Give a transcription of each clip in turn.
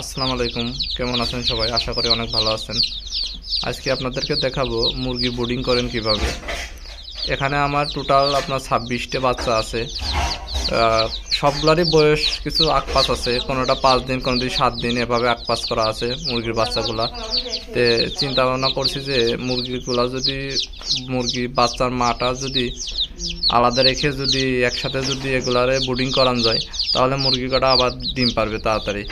আসসালামু আলাইকুম। কেমন আছেন সবাই? আশা করি অনেক ভালো আছেন। আজকে আপনাদেরকে দেখাবো মুরগি বোর্ডিং করেন কীভাবে। এখানে আমার টোটাল আপনার ছাব্বিশটা বাচ্চা আছে। সবগুলারই বয়স কিছু আকপাস আছে। কোনোটা পাঁচ দিন কোনোটি সাত দিন এভাবে আকপাস করা আছে মুরগির বাচ্চাগুলা। তে চিন্তা ভাবনা করছি যে মুরগিগুলা যদি মুরগি বাচ্চার মাটা যদি আলাদা রেখে যদি একসাথে যদি এগুলারে বোর্ডিং করান যায়, তাহলে মুরগি কটা আবার ডিম পারবে তাড়াতাড়ি।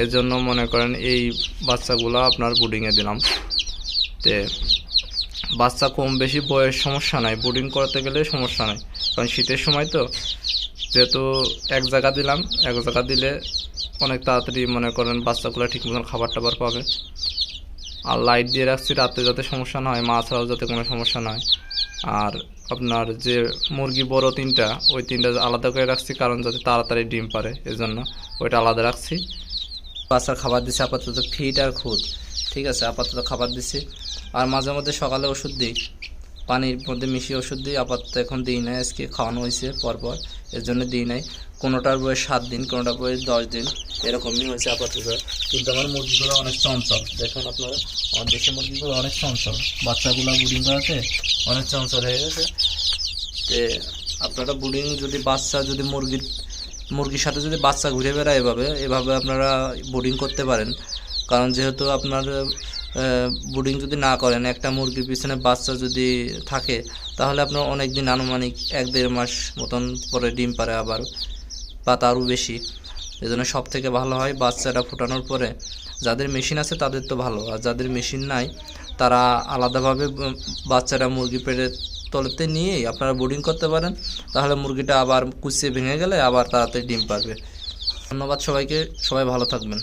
এর জন্য মনে করেন এই বাচ্চাগুলো আপনার বোর্ডিংয়ে দিলাম। তে বাচ্চা কম বেশি বয়স সমস্যা নাই বোর্ডিং করতে গেলে সমস্যা নাই। কারণ শীতের সময় তো যেহেতু এক জায়গা দিলাম, এক জায়গা দিলে অনেক তাড়াতাড়ি মনে করেন বাচ্চাগুলো ঠিক মতন খাবার টাবার পাবে। আর লাইট দিয়ে রাখছি রাতে যাতে সমস্যা না হয়, মাছরাও যাতে কোনো সমস্যা না হয়। আর আপনার যে মুরগি বড় তিনটা, ওই তিনটা আলাদা করে রাখছি, কারণ যাতে তাড়াতাড়ি ডিম পারে, এজন্য ওইটা আলাদা রাখছি। বাচ্চার খাবার দিছি, আপাতত ফিট আর খুদ ঠিক আছে, আপাতত খাবার দিছি। আর মাঝে মধ্যে সকালে ওষুধ দিই, পানির মধ্যে মিশিয়ে ওষুধ দিই। আপাতত এখন দিই নাই, আজকে খাওয়ানো হয়েছে পরপর, এর জন্য দিই নাই। কোনোটার বয়স সাত দিন, কোনোটার বয়স দশ দিন, এরকমই হয়েছে আপাতত। কিন্তু আমার মুরগিগুলো অনেক চঞ্চল। দেখুন আপনারা, আমার দেশি মুরগিগুলো অনেক চঞ্চল। বাচ্চাগুলো বুডিং করাতে অনেক চঞ্চল হয়ে গেছে। তে আপনারা বুডিং যদি বাচ্চা যদি মুরগির মুরগির সাথে যদি বাচ্চা ঘুরে বেড়ায় এভাবে এভাবে আপনারা বোর্ডিং করতে পারেন। কারণ যেহেতু আপনার বোর্ডিং যদি না করেন, একটা মুরগির পিছনে বাচ্চা যদি থাকে, তাহলে আপনার অনেক দিন আনুমানিক এক দেড় মাস মতন পরে ডিম পারে আবার, বা তারও বেশি। এজন্য সব থেকে ভালো হয় বাচ্চাটা ফোটানোর পরে। যাদের মেশিন আছে তাদের তো ভালো, আর যাদের মেশিন নাই, তারা আলাদাভাবে ব- বাচ্চাটা মুরগি পেটে তলেতে নিয়ে আপনারা বোর্ডিং করতে পারেন। তাহলে মুরগিটা আবার কুচিয়ে ভেঙে গেলে আবার তাড়াতাড়ি ডিম পারবে ধন্যবাদ সবাইকে, সবাই ভালো থাকবেন।